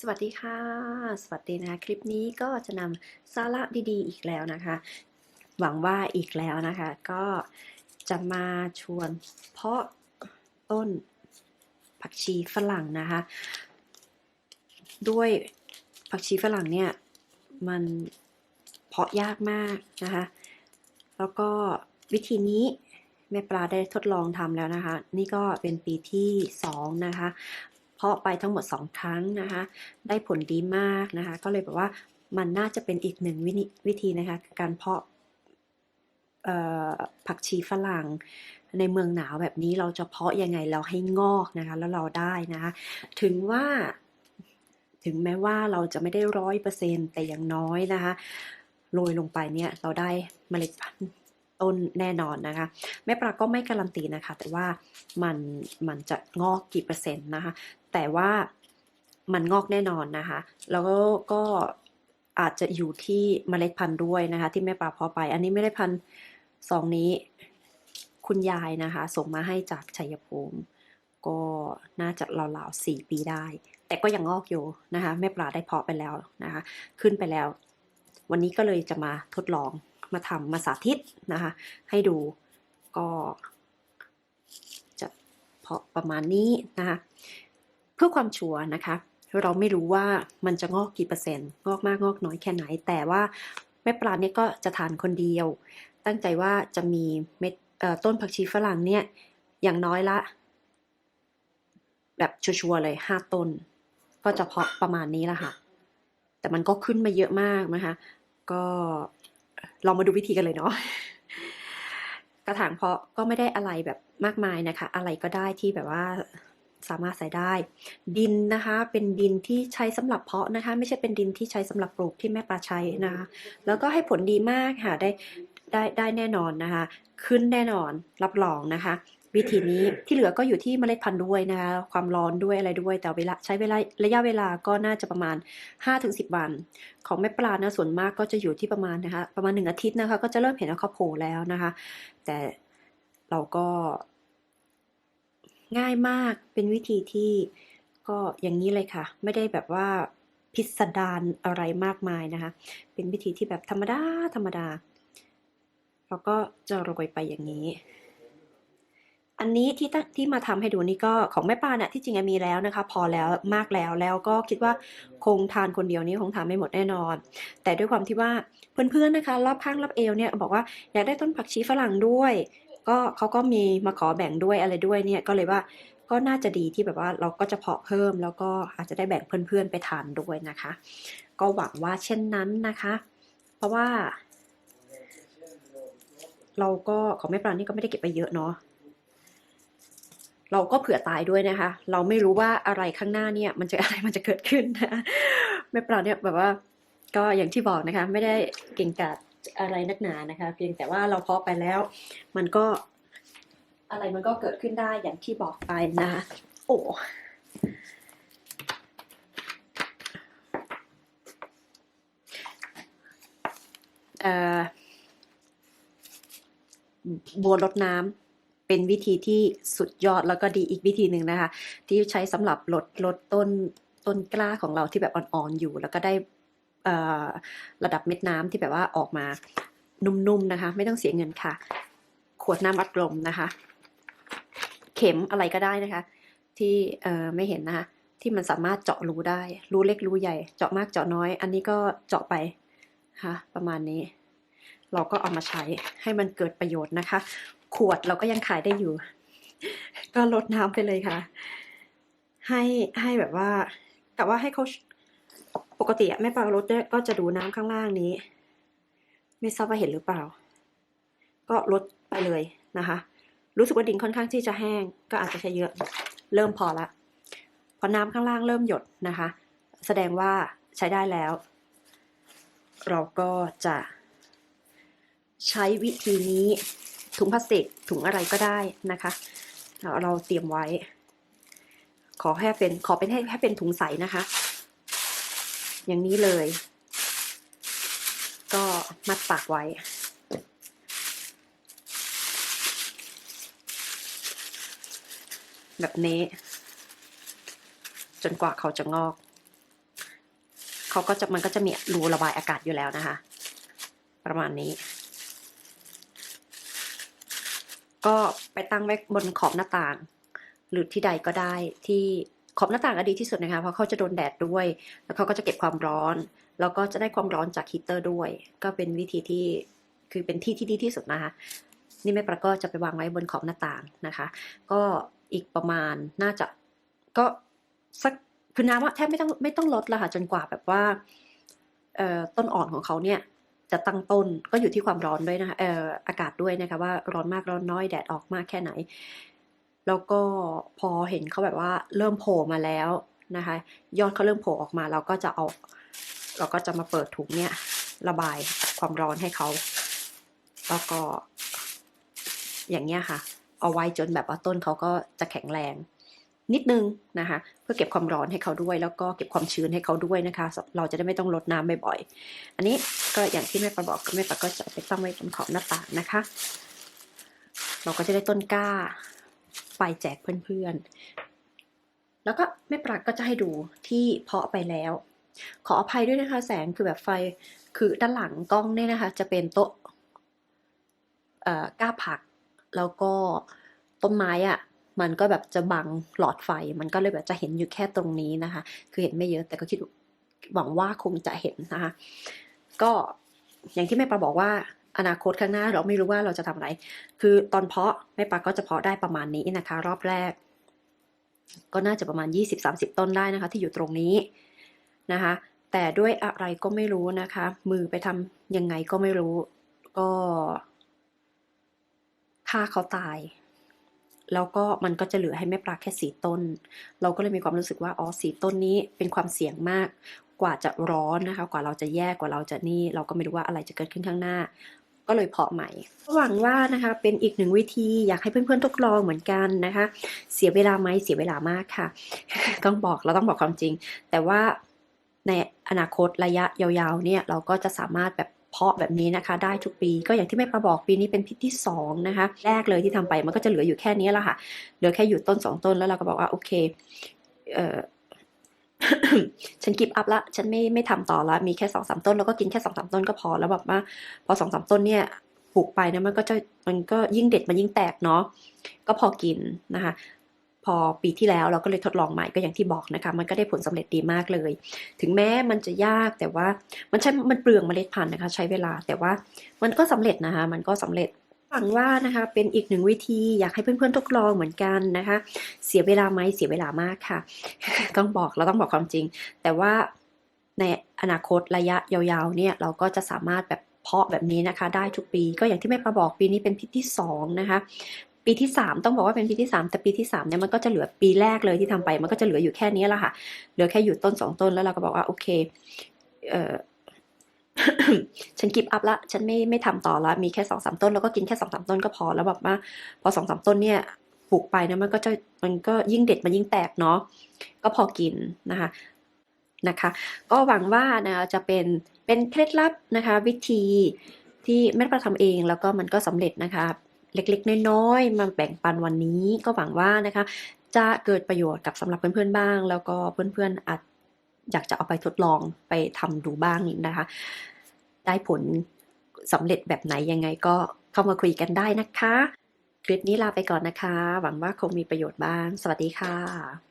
สวัสดีค่ะ สวัสดีนะคะคลิปนี้ก็จะนำสาระดีๆ อีกแล้วนะคะ หวังว่าอีกแล้วนะคะ ก็จะมาชวนเพาะต้นผักชีฝรั่งนะคะ ด้วยผักชีฝรั่งเนี่ยมันเพาะยากมากนะคะ แล้วก็วิธีนี้แม่ปลาได้ทดลองทำแล้วนะคะ นี่ก็เป็นปีที่สองนะคะ เพาะไปทั้งหมด 2 ครั้งนะคะ ได้ผลดีมากนะคะ ก็เลยแบบว่ามันน่าจะเป็นอีกหนึ่งวิธีวิธีนะคะ การเพาะผักชีฝรั่งในเมืองหนาวแบบนี้เราจะเพาะยังไงเราให้งอกนะคะ แล้วเราได้นะคะถึงว่าถึงแม้ว่าเราจะไม่ได้ร้อยเปอร์เซ็นแต่อย่างน้อยนะคะโรยลงไปเนี่ยเราได้เมล็ดพันธุ์ ต้นแน่นอนนะคะ แม่ปลาก็ไม่การันตีนะคะ แต่ว่ามันมันจะงอกกี่เปอร์เซ็นต์นะคะ แต่ว่ามันงอกแน่นอนนะคะ แล้วก็ก็อาจจะอยู่ที่เมล็ดพันธุ์ด้วยนะคะ ที่แม่ปลาเพอไป อันนี้เมล็ดพันธุ์ซองนี้คุณยายนะคะ ส่งมาให้จากชัยภูมิก็น่าจะราวๆสี่ปีได้ แต่ก็ยังงอกอยู่นะคะแม่ปลาได้เพาะไปแล้วนะคะ ขึ้นไปแล้ว วันนี้ก็เลยจะมาทดลอง มาทำมาสาธิตนะคะ ให้ดูก็จะเพาะประมาณนี้นะคะ เพื่อความชัวร์นะคะ เราไม่รู้ว่ามันจะงอกกี่เปอร์เซ็นต์ งอกมากงอกน้อยแค่ไหน แต่ว่าแม่ปลาเนี่ยก็จะทานคนเดียว ตั้งใจว่าจะมีเม็ดต้นผักชีฝรั่งเนี่ยอย่างน้อยละ แบบชัวร์เลยห้าต้น ก็จะเพาะประมาณนี้ละค่ะ แต่มันก็ขึ้นมาเยอะมากนะคะ ก็ ลองมาดูวิธีกันเลยเนาะกระถางเพาะก็ไม่ได้อะไรแบบมากมายนะคะ อะไรก็ได้ที่แบบว่าสามารถใส่ได้ ดินนะคะ เป็นดินที่ใช้สำหรับเพาะนะคะ ไม่ใช่เป็นดินที่ใช้สำหรับปลูกที่แม่ปลาใช้นะคะ แล้วก็ให้ผลดีมากค่ะได้ได้ได้แน่นอนนะคะ ขึ้นแน่นอนรับรองนะคะ วิธีนี้ที่เหลือก็อยู่ที่เมล็ดพันธุ์ด้วยนะคะความร้อนด้วยอะไรด้วย แต่เวลาใช้เวลาระยะเวลาก็น่าจะประมาณ 5-10 วัน ของแม่ปลานะส่วนมากก็จะอยู่ที่ประมาณนะคะประมาณหนึ่งอาทิตย์นะคะ ก็จะเริ่มเห็นว่าเขาโผล่แล้วนะคะ แต่เราก็ง่ายมากเป็นวิธีที่ก็อย่างนี้เลยค่ะ ไม่ได้แบบว่าพิสดารอะไรมากมายนะคะ เป็นวิธีที่แบบธรรมดาธรรมดา เราก็จะโรยไปอย่างนี้ อันนี้ที่ที่มาทำให้ดูนี่ก็ของแม่ปานอะที่จริงมีแล้วนะคะ พอแล้วมากแล้วแล้วก็คิดว่าคงทานคนเดียวนี้คงทานไม่หมดแน่นอน แต่ด้วยความที่ว่าเพื่อนๆนะคะ รอบข้างรอบเอวเนี่ยบอกว่าอยากได้ต้นผักชีฝรั่งด้วย ก็เขาก็มีมาขอแบ่งด้วยอะไรด้วยเนี่ยก็เลยว่าก็น่าจะดีที่แบบว่าเราก็จะเพาะเพิ่มแล้วก็อาจจะได้แบ่งเพื่อนๆไปทานด้วยนะคะ ก็หวังว่าเช่นนั้นนะคะ เพราะว่า เราก็ของแม่ปลานี่ก็ไม่ได้เก็บไปเยอะเนาะ เราก็เผื่อตายด้วยนะคะ เราไม่รู้ว่าอะไรข้างหน้าเนี่ย มันจะอะไรมันจะเกิดขึ้นนะแม่ปลาเนี่ยแบบว่าก็อย่างที่บอกนะคะ ไม่ได้เก่งกาจอะไรนักหนานะคะ เพียงแต่ว่าเราเพาะไปแล้ว มันก็ อะไรมันก็เกิดขึ้นได้อย่างที่บอกไปนะคะโอ้บัวรดน้ำ เป็นวิธีที่สุดยอดแล้วก็ดีอีกวิธีหนึ่งนะคะ ที่ใช้สำหรับลดลดต้นต้นกล้าของเราที่แบบอ่อนๆอยู่ แล้วก็ได้ระดับเม็ดน้ำที่แบบว่าออกมานุ่มๆนะคะ ไม่ต้องเสียเงินค่ะ ขวดน้ำอัดลมนะคะ เข็มอะไรก็ได้นะคะ ที่ไม่เห็นนะคะที่มันสามารถเจาะรูได้ รูเล็กรูใหญ่ เจาะมากเจาะน้อย อันนี้ก็เจาะไปค่ะประมาณนี้ เราก็เอามาใช้ให้มันเกิดประโยชน์นะคะ ขวดเราก็ยังขายได้อยู่ ก็ลดน้ำไปเลยค่ะ ให้ให้แบบว่า แต่ว่าให้เขาปกติอะแม่ปลารดเนี่ยก็จะดูน้ำข้างล่างนี้ ไม่ทราบว่าเห็นหรือเปล่า ก็ลดไปเลยนะคะ รู้สึกว่าดินค่อนข้างที่จะแห้ง ก็อาจจะใช้เยอะ เริ่มพอละพอน้ำข้างล่างเริ่มหยดนะคะ แสดงว่าใช้ได้แล้ว เราก็จะใช้วิธีนี้ ถุงพลาสติกถุงอะไรก็ได้นะคะเราเราเตรียมไว้ ขอให้เป็นขอเป็นให้ให้เป็นถุงใสนะคะ อย่างนี้เลย ก็มัดปากไว้ แบบนี้ จนกว่าเขาจะงอก เขาก็จะมันก็จะมีรูระบายอากาศอยู่แล้วนะคะ ประมาณนี้ ก็ไปตั้งไว้บนขอบหน้าต่าง หรือที่ใดก็ได้ที่ขอบหน้าต่างก็ดีที่สุดนะคะเพราะเขาจะโดนแดดด้วย แล้วเขาก็จะเก็บความร้อน แล้วก็จะได้ความร้อนจากฮีเตอร์ด้วย ก็เป็นวิธีที่คือเป็นที่ที่ดีที่สุดนะคะนี่แม่ประก็จะไปวางไว้บนขอบหน้าต่างนะคะ ก็อีกประมาณน่าจะก็สักคือน้ำว่าแทบไม่ต้องไม่ต้องลดละค่ะจนกว่าแบบว่าต้นอ่อนของเขาเนี่ย จะตั้งต้นก็อยู่ที่ความร้อนด้วยนะคะเอ่ออากาศด้วยนะคะว่าร้อนมากร้อนน้อยแดดออกมากแค่ไหน แล้วก็พอเห็นเขาแบบว่าเริ่มโผล่มาแล้วนะคะ ยอดเขาเริ่มโผล่ออกมา เราก็จะเอาเราก็จะมาเปิดถุงเนี่ยระบายความร้อนให้เขาแล้วก็อย่างเงี้ยค่ะ เอาไว้จนแบบว่าต้นเขาก็จะแข็งแรง นิดนึงนะคะ เพื่อเก็บความร้อนให้เขาด้วย แล้วก็เก็บความชื้นให้เขาด้วยนะคะ เราจะได้ไม่ต้องลดน้ำบ่อยๆอันนี้ก็อย่างที่แม่ปะบอกแม่ปะก็จะไปตั้งไว้บนขอบหน้าต่างนะคะ เราก็จะได้ต้นกล้าไปแจกเพื่อนๆ แล้วก็แม่ปลักก็จะให้ดูที่เพาะไปแล้ว ขออภัยด้วยนะคะ แสงคือแบบไฟคือด้านหลังกล้องเนี่ยนะคะ จะเป็นโต๊ะก้าผัก แล้วก็ต้นไม้อะ่ะ มันก็แบบจะบังหลอดไฟ มันก็เลยแบบจะเห็นอยู่แค่ตรงนี้นะคะ คือเห็นไม่เยอะแต่ก็คิดหวังว่าคงจะเห็นนะคะ ก็อย่างที่แม่ปลาบอกว่าอนาคตข้างหน้าเราไม่รู้ว่าเราจะทำอะไร คือตอนเพาะแม่ปลาก็จะเพาะได้ประมาณนี้นะคะ รอบแรก ก็น่าจะประมาณ 20-30 ต้นได้นะคะ ที่อยู่ตรงนี้นะคะ แต่ด้วยอะไรก็ไม่รู้นะคะ มือไปทำยังไงก็ไม่รู้ ก็ฆ่าเขาตาย แล้วก็มันก็จะเหลือให้แม่ปลาแค่สีต้น เราก็เลยมีความรู้สึกว่าอ๋อสีต้นนี้เป็นความเสี่ยงมาก กว่าจะร้อนนะคะ กว่าเราจะแยกกว่าเราจะนี่ เราก็ไม่รู้ว่าอะไรจะเกิดขึ้นข้างหน้า ก็เลยเพาะใหม่หวังว่านะคะเป็นอีกหนึ่งวิธีอยากให้เพื่อนๆทดลองเหมือนกันนะคะ เสียเวลาไหมเสียเวลามากค่ะ ต้องบอกเราต้องบอกความจริง แต่ว่าในอนาคตระยะยาวๆเนี่ยเราก็จะสามารถแบบ เพาะแบบนี้นะคะ ได้ทุกปี ก็อย่างที่แม่ปลาบอกปีนี้เป็นปีที่สองนะคะแรกเลยที่ทำไปมันก็จะเหลืออยู่แค่นี้แหละค่ะเหลือแค่อยู่ต้นสองต้นแล้วเราก็บอกว่าโอเคเออฉันกิฟอัพละ ฉันไม่ไม่ทำต่อละ มีแค่สองสามต้น แล้วก็กินแค่สองสามต้นก็พอ แล้วแบบว่า พอสองสามต้นเนี่ยปลูกไปนะมันก็จะมันก็ยิ่งเด็ดมันยิ่งแตกเนาะ ก็พอกินนะคะ พอปีที่แล้วเราก็เลยทดลองใหม่ก็อย่างที่บอกนะคะ มันก็ได้ผลสำเร็จดีมากเลย ถึงแม้มันจะยากแต่ว่ามันใช้มันเปลืองเมล็ดพันธุ์นะคะ ใช้เวลาแต่ว่ามันก็สำเร็จนะคะ มันก็สำเร็จหวังว่านะคะเป็นอีกหนึ่งวิธีอยากให้เพื่อนๆทดลองเหมือนกันนะคะ เสียเวลาไหมเสียเวลามากค่ะ ต้องบอกเราต้องบอกความจริง แต่ว่าในอนาคตระยะยาวๆเนี่ยเราก็จะสามารถแบบเพาะแบบนี้นะคะ ได้ทุกปีก็อย่างที่แม่ปลาบอกปีนี้เป็นปีที่สองนะคะ ปีที่สามต้องบอกว่าเป็นปีที่สามแต่ปีที่สามเนี่ยมันก็จะเหลือปีแรกเลยที่ทำไป มันก็จะเหลืออยู่แค่นี้แหละค่ะ เหลือแค่อยู่ต้นสองต้นแล้วเราก็บอกว่าโอเคเออฉันกิฟอัพละ ฉันไม่ไม่ทำต่อละ มีแค่สองสามต้น แล้วก็กินแค่สองสามต้นก็พอ แล้วแบบว่า พอสองสามต้นเนี่ยปลูกไปนะมันก็จะมันก็ยิ่งเด็ดมันยิ่งแตกเนาะ ก็พอกินนะคะนะคะ ก็หวังว่านะจะเป็นเป็นเคล็ดลับนะคะ วิธีที่แม่ประทำเองแล้วก็มันก็สำเร็จนะคะ เล็กๆ น้อยๆ มาแบ่งปันวันนี้ก็หวังว่านะคะ จะเกิดประโยชน์กับสำหรับเพื่อนๆบ้าง แล้วก็เพื่อนๆอาจอยากจะเอาไปทดลองไปทำดูบ้างนะคะ ได้ผลสำเร็จแบบไหนยังไงก็เข้ามาคุยกันได้นะคะ คลิปนี้ลาไปก่อนนะคะ หวังว่าคงมีประโยชน์บ้าง สวัสดีค่ะ